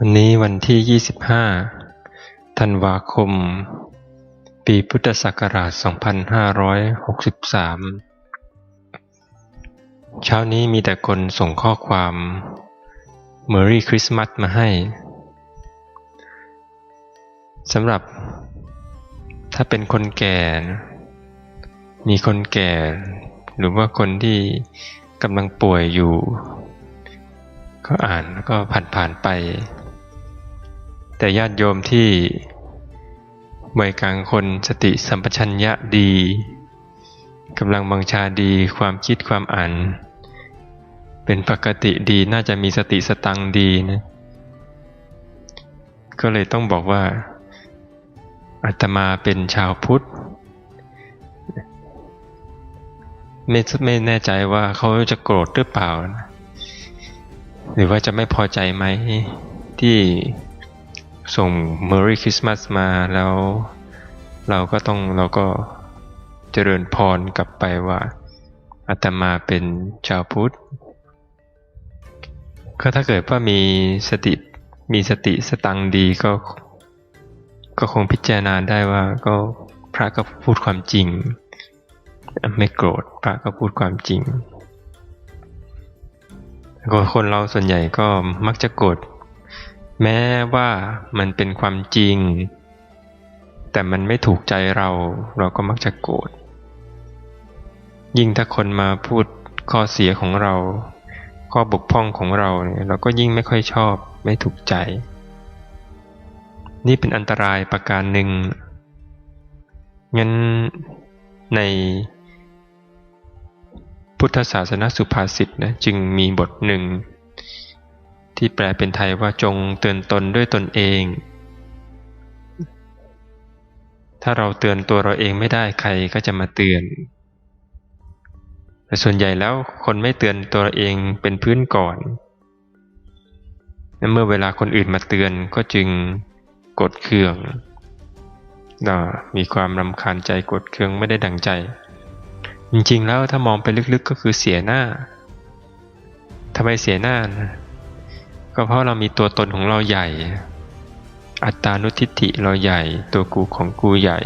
วันนี้วันที่ 25 ธันวาคม ปีพุทธศักราช 2563 เช้านี้มีแต่คนส่งข้อความ Merry Christmas มาให้ สำหรับ ถ้าเป็นคนแก่ มีคนแก่ หรือว่าคนที่กำลังป่วยอยู่ ก็อ่านแล้วก็ผ่านๆไป แต่ญาติโยมที่วัยกลางคนสติสัมปชัญญะดีกำลังบังชาดีความคิดความอ่านเป็นปกติดีน่าจะมีสติสตังดีนะก็เลยต้องบอกว่าอาตมาเป็นชาวพุทธไม่ไม่แน่ใจว่าเขาจะโกรธหรือเปล่านะหรือว่าจะไม่พอใจไหมที่ ส่ง Merry Christmas มาแล้ว เราก็ต้องเราก็เจริญพรกลับไปว่าอาตมาเป็นชาวพุทธก็ถ้าเกิดว่ามีสติมีสติสตังดีก็ ก็คงพิจารณาได้ว่าก็พระก็พูดความจริง ไม่โกรธพระก็พูดความจริงคนเราส่วนใหญ่ก็มักจะโกรธ แม้ว่ามันเป็นความจริง แต่มันไม่ถูกใจเราเราก็มักจะโกรธยิ่งถ้าคนมาพูดข้อเสียของเรา ข้อบกพร่องของเราเนี่ยเราก็ยิ่งไม่ค่อยชอบไม่ถูกใจ นี่เป็นอันตรายประการหนึ่ง งั้นในพุทธศาสนาสุภาษิตนะจึงมีบทหนึ่ง ที่แปลเป็นไทยว่าจงเตือนตนด้วยตนเอง ถ้าเราเตือนตัวเราเองไม่ได้ใครก็จะมาเตือน แต่ส่วนใหญ่แล้วคนไม่เตือนตัวเองเป็นพื้นก่อนและเมื่อเวลาคนอื่นมาเตือนก็จึงกดเคือง มีความรำคาญใจกดเคืองไม่ได้ดังใจ จริงๆแล้วถ้ามองไปลึกๆก็คือเสียหน้าทำไมเสียหน้านะ ก็เพราะเรามีตัวตนของเราใหญ่ อัตตานุทิฏฐิเราใหญ่ ตัวกูของกูใหญ่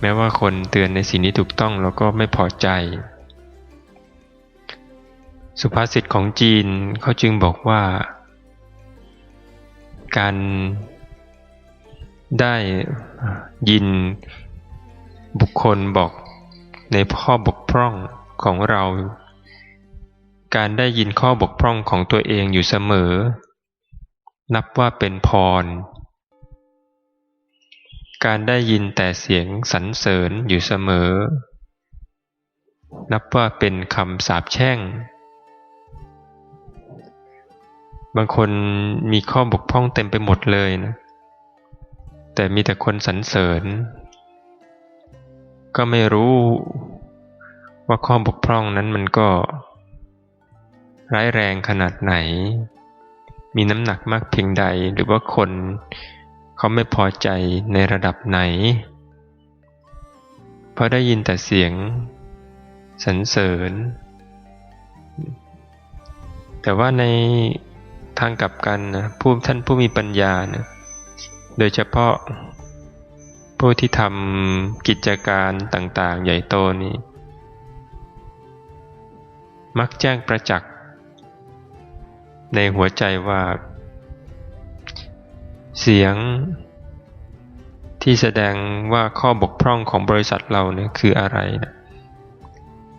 แม้ว่าคนเตือนในสิ่งนี้ถูกต้องเราก็ไม่พอใจ สุภาษิตของจีนเขาจึงบอกว่า การได้ยินบุคคลบอกในข้อบกพร่องของเรา การได้ยินข้อบกพร่องของตัวเองอยู่เสมอ นับว่าเป็นพร การได้ยินแต่เสียงสรรเสริญอยู่เสมอ นับว่าเป็นคำสาปแช่ง บางคนมีข้อบกพร่องเต็มไปหมดเลยนะ แต่มีแต่คนสรรเสริญ ก็ไม่รู้ว่าข้อบกพร่องนั้นมันก็ ร้ายแรงขนาดไหน มีน้ำหนักมากเพียงใดหรือว่าคนเขาไม่พอใจในระดับไหน เพราะได้ยินแต่เสียงสรรเสริญ แต่ว่าในทางกลับกันนะผู้ท่านผู้มีปัญญานะโดยเฉพาะผู้ที่ทำกิจการต่างๆ ใหญ่โตนี้ มักแจ้งประจักษ์ ในหัวใจว่า เสียงที่แสดงว่าข้อบกพร่องของบริษัทเราเนี่ยคืออะไรนะ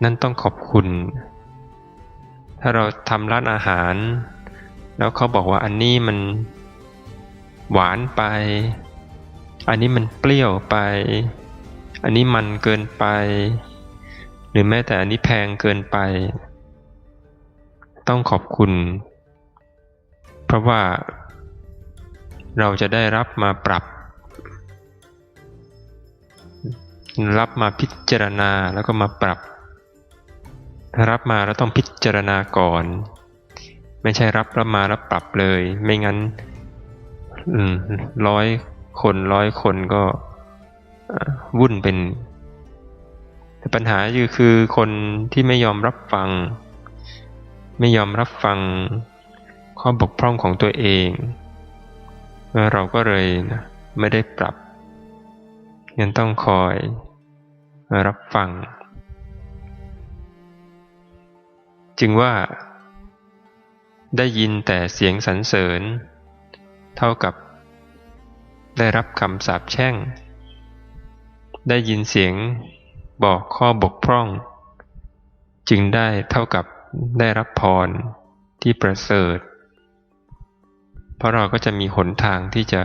นั่นต้องขอบคุณ ถ้าเราทำร้านอาหาร แล้วเขาบอกว่าอันนี้มันหวานไป อันนี้มันเปรี้ยวไป อันนี้มันเกินไป หรือแม้แต่อันนี้แพงเกินไป ต้องขอบคุณ เพราะว่าเราจะได้รับมาปรับ รับมาพิจารณาแล้วก็มาปรับรับมาแล้วต้องพิจารณาก่อน ไม่ใช่รับรับมาแล้วปรับเลย ไม่งั้นร้อยคนร้อยคนก็วุ่นเป็นปัญหาอยู่คือคนที่ไม่ยอมรับฟัง ไม่ยอมรับฟัง ข้อบกพร่องของตัวเองเราก็เลยนะไม่ได้ปรับ ยังต้องคอยรับฟัง จึงว่า ได้ยินแต่เสียงสรรเสริญ เท่ากับได้รับคำสาปแช่ง ได้ยินเสียงบอกข้อบกพร่อง จึงได้เท่ากับได้รับพรที่ประเสริฐ เพราะเราก็จะมีหนทางที่จะ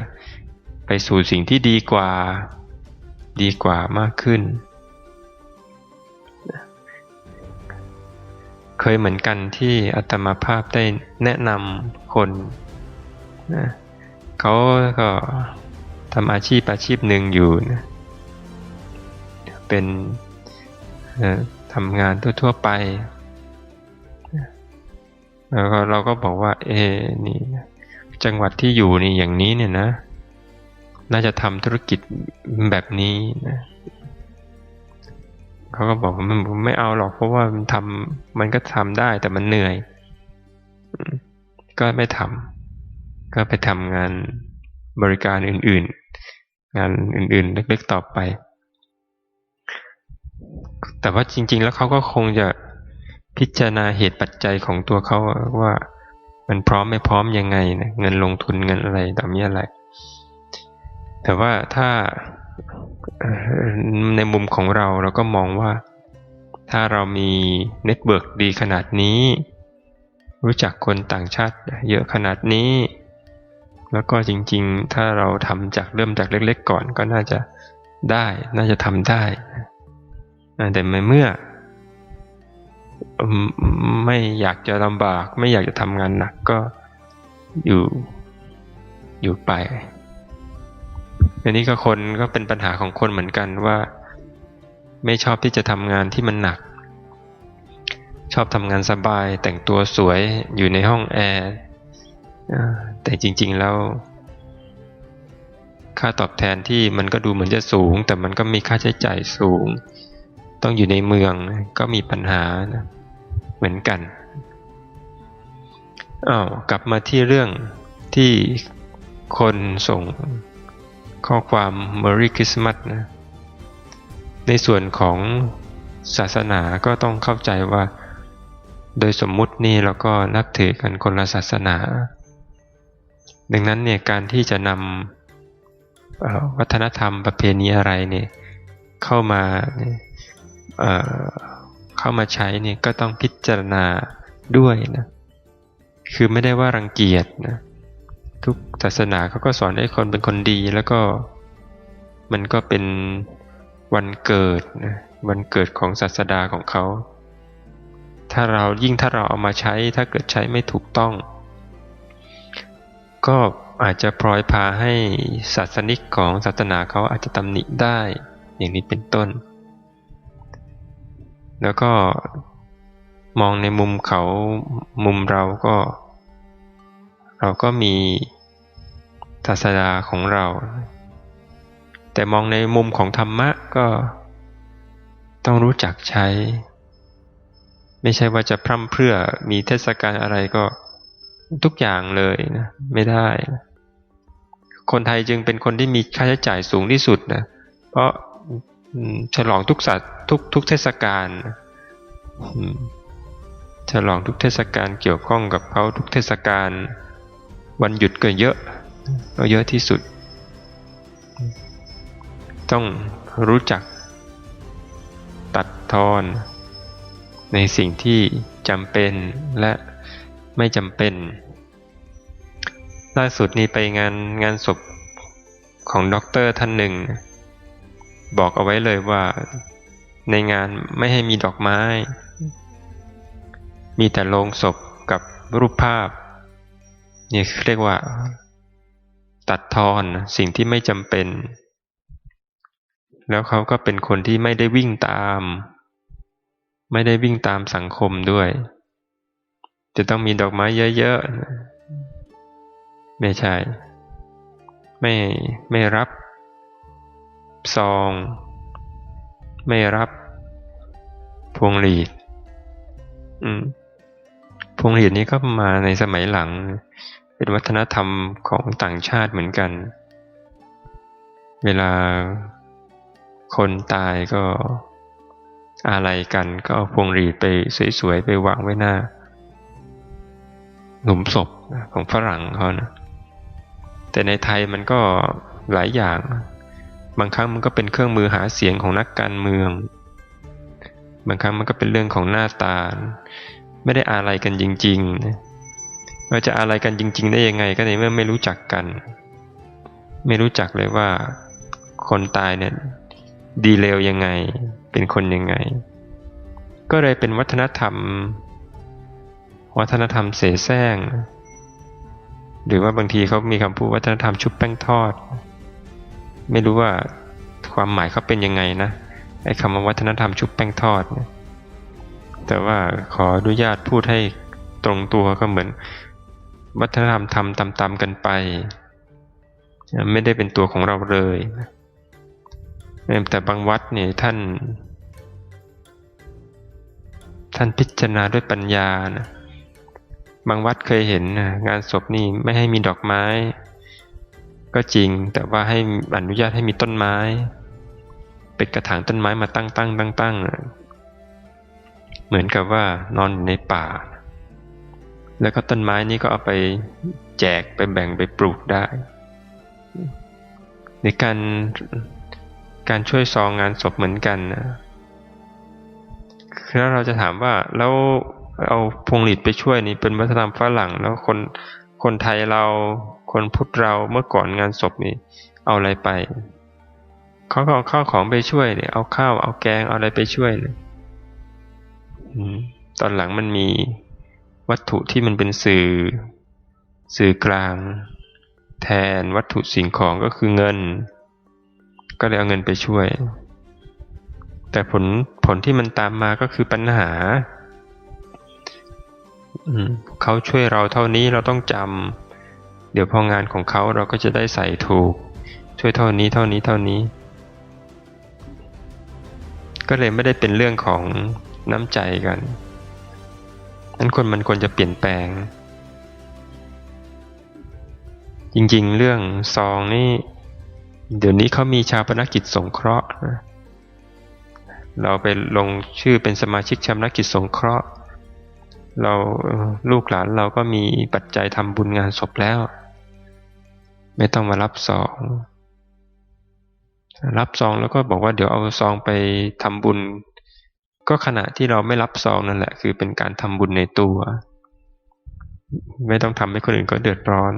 ไปสู่สิ่งที่ดีกว่า ดีกว่ามากขึ้น เคยเหมือนกันที่อัตมาภาพได้แนะนำคนนะเขาก็ทำอาชีพอาชีพหนึ่งอยู่นะเป็นทำงานทั่ว ๆ ไป แล้วเราก็บอกว่า เอ นี่ จังหวัดที่อยู่นี่อย่างนี้เนี่ยนะ น่าจะทำธุรกิจแบบนี้นะเขาก็บอกว่ามันไม่เอาหรอกเพราะว่ามันทำมันก็ทำได้แต่มันเหนื่อย ก็ไม่ทำก็ไปทำงานบริการอื่น ๆ งานอื่น ๆ เล็กๆต่อไป แต่ว่าจริง ๆ แล้วเขาก็คงจะพิจารณาเหตุปัจจัยของตัวเขาว่า มันพร้อมไม่พร้อมยังไงนะเงินลงทุนเงินอะไรต่อมีอะไร แต่ว่าถ้าในมุมของเราเราก็มองว่า ถ้าเรามีเน็ตเวิร์กดีขนาดนี้ รู้จักคนต่างชาติเยอะขนาดนี้ แล้วก็จริงๆ ถ้าเราทำจากเริ่มจากเล็ก ๆ ก่อนก็น่าจะได้ น่าจะทำได้แต่เมื่อ ไม่อยากจะลำบาก ไม่อยากจะทำงานหนักก็อยู่อยู่ไปอันนี้ก็คนก็เป็นปัญหาของคนเหมือนกันว่า ไม่ชอบที่จะทำงานที่มันหนัก ชอบทำงานสบายแต่งตัวสวยอยู่ในห้องแอร์แต่จริง ๆ แล้ว ค่าตอบแทนที่มันก็ดูเหมือนจะสูง แต่มันก็มีค่าใช้จ่ายสูง ต้องอยู่ในเมืองก็มีปัญหานะเหมือนกันอ้าวกลับมาที่เรื่องที่คนส่งข้อความ Merry Christmas นะในส่วนของศาสนาก็ต้องเข้าใจว่า โดยสมมุตินี่เราก็นับถือกันคนละศาสนา ดังนั้นเนี่ยการที่จะนำวัฒนธรรมประเพณีอะไรเนี่ยเข้ามา เข้ามาใช้เนี่ยก็ต้องพิจารณาด้วยนะคือไม่ได้ว่ารังเกียจนะทุกศาสนาเขาก็สอนให้คนเป็นคนดีแล้วก็มันก็เป็นวันเกิดนะวันเกิดของศาสดาของเขา ถ้าเรายิ่งถ้าเราเอามาใช้ถ้าเกิดใช้ไม่ถูกต้อง ก็อาจจะพลอยพาให้ศาสนิกของศาสนาเขาอาจจะตำหนิได้อย่างนี้เป็นต้น แล้วก็มองในมุมเขามุมเราก็ เราก็มีศาสดาของเรา แต่มองในมุมของธรรมะก็ต้องรู้จักใช้ ไม่ใช่ว่าจะพร่ำเพรื่อมีเทศกาลอะไรก็ทุกอย่างเลยนะไม่ได้นะคนไทยจึงเป็นคนที่มีค่าใช้จ่ายสูงที่สุดนะเพราะ ฉลองทุกสัตว์ทุกทุกเทศกาลฉลองทุกเทศกาลเกี่ยวข้องกับเขาทุกเทศกาลวันหยุดก็เยอะก็เยอะที่สุด ต้องรู้จักตัดทอนในสิ่งที่จำเป็นและไม่จำเป็น ล่าสุดนี้ไปงานงานศพของด็อกเตอร์ท่านหนึ่ง บอกเอาไว้เลยว่าในงานไม่ให้มีดอกไม้ มีแต่โลงศพกับรูปภาพนี่เรียกว่า ตัดทอนสิ่งที่ไม่จำเป็น แล้วเขาก็เป็นคนที่ไม่ได้วิ่งตาม ไม่ได้วิ่งตามสังคมด้วย จะต้องมีดอกไม้เยอะๆ ไม่ใช่ ไม่ไม่รับ ซอง ไม่รับ พวงหลีด อืม พวงหรีดนี้ก็มาในสมัยหลัง เป็นวัฒนธรรมของต่างชาติเหมือนกัน เวลาคนตายก็อะไรกันก็เอาพวงหรีดไปสวยๆไปวางไว้หน้า หลุมศพของฝรั่งเขานะแต่ในไทยมันก็หลายอย่าง บางครั้งมันก็เป็นเครื่องมือหาเสียงของนักการเมือง บางครั้งมันก็เป็นเรื่องของหน้าตา ไม่ได้อะไรกันจริงๆเราจะอะไรกันจริง ๆ ได้ยังไงก็ในเมื่อไม่รู้จักกัน ไม่รู้จักเลยว่า คนตายเนี่ยดีเลวยังไง เป็นคนยังไง ก็เลยเป็นวัฒนธรรม วัฒนธรรมเสแสร้ง หรือว่าบางทีเขามีคำพูดวัฒนธรรมชุบแป้งทอด ไม่รู้ว่าความหมายเขาเป็นยังไงนะไอ้คำว่าวัฒนธรรมชุบแป้งทอดแต่ว่าขออนุญาตพูดให้ตรงตัวก็เหมือน วัฒนธรรมทำตามๆกันไป ไม่ได้เป็นตัวของเราเลยแต่บางวัดเนี่ยท่าน ท่านพิจารณาด้วยปัญญานะบางวัดเคยเห็นงานศพนี่ไม่ให้มีดอกไม้ ก็จริงแต่ว่าให้อนุญาตให้มีต้นไม้ เป็นกระถางต้นไม้มาตั้งตั้งตั้งตั้งเหมือนกับว่านอนอยู่ในป่า แล้วก็ต้นไม้นี่ก็เอาไปแจกไปแบ่งไปปลูกได้ ในการการช่วยซองงานศพเหมือนกันนะคือเราจะถามว่าแล้วเอาพวงหลีดไปช่วยนี่เป็นวัฒนธรรมฝรั่งแล้วคนคนไทยเรา คนพุทธเราเมื่อก่อนงานศพนี่เอาอะไรไปเขาก็เอาข้าวของไปช่วยเนี่ยเอาข้าวเอาแกงเอาอะไรไปช่วยเลยตอนหลังมันมีวัตถุที่มันเป็นสื่อ สื่อกลาง แทนวัตถุสิ่งของก็คือเงิน ก็เลยเอาเงินไปช่วย แต่ผลผลที่มันตามมาก็คือปัญหาเขาช่วยเราเท่านี้เราต้องจำ เดี๋ยวพองานของเขาเราก็จะได้ใส่ถูก ช่วยเท่านี้เท่านี้เท่านี้ ก็เลยไม่ได้เป็นเรื่องของน้ำใจกันนั้นคนมันควรจะเปลี่ยนแปลง จริงๆ เรื่องซองนี่ เดี๋ยวนี้เขามีชาปนกิจสงเคราะห์เราไปลงชื่อเป็นสมาชิกชาปนกิจสงเคราะห์เราลูกหลานเราก็มีปัจจัยทำบุญงานศพแล้ว ไม่ต้องมารับซอง รับซองแล้วก็บอกว่าเดี๋ยวเอาซองไปทำบุญ ก็ขณะที่เราไม่รับซองนั่นแหละ คือเป็นการทำบุญในตัว ไม่ต้องทำให้คนอื่นก็เดือดร้อน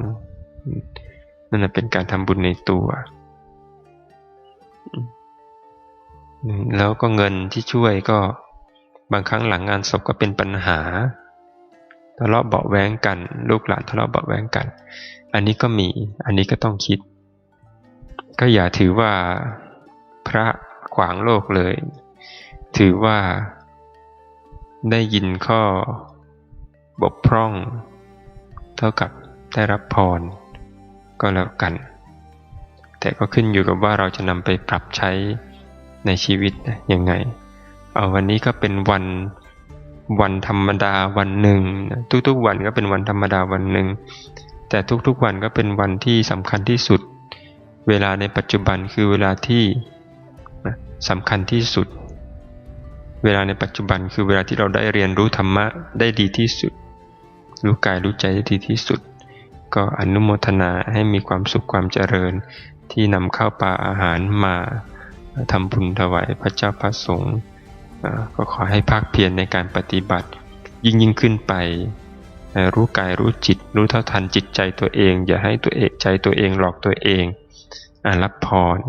นั่นแหละเป็นการทำบุญในตัวแล้วก็เงินที่ช่วยก็บางครั้งหลังงานศพก็เป็นปัญหา ทะเลาะเบาแว้งกัน ลูกหลานทะเลาะเบาแว้งกัน อันนี้ก็มีอันนี้ก็ต้องคิด ก็อย่าถือว่าพระขวางโลกเลย ถือว่าได้ยินข้อบกพร่อง เท่ากับได้รับพร ก็แล้วกัน แต่ก็ขึ้นอยู่กับว่าเราจะนำไปปรับใช้ในชีวิตยังไง เอาวันนี้ก็เป็นวัน วันธรรมดาวันหนึ่ง ทุกๆวันก็เป็นวันธรรมดาวันหนึ่ง แต่ทุกๆวันก็เป็นวันที่สำคัญที่สุด เวลาในปัจจุบันคือเวลาที่สำคัญที่สุด เวลาในปัจจุบันคือเวลาที่เราได้เรียนรู้ธรรมะได้ดีที่สุด รู้กายรู้ใจได้ดีที่สุด ก็อนุโมทนาให้มีความสุขความเจริญที่นำข้าวปลาอาหารมาทำบุญถวายพระเจ้าพระสงฆ์ ก็ขอให้ภาคเพียรในการปฏิบัติ ยิ่งยิ่งขึ้นไป รู้กายรู้จิต รู้เท่าทันจิตใจตัวเอง อย่าให้ตัวเอกใจตัวเองหลอกตัวเองอรับพร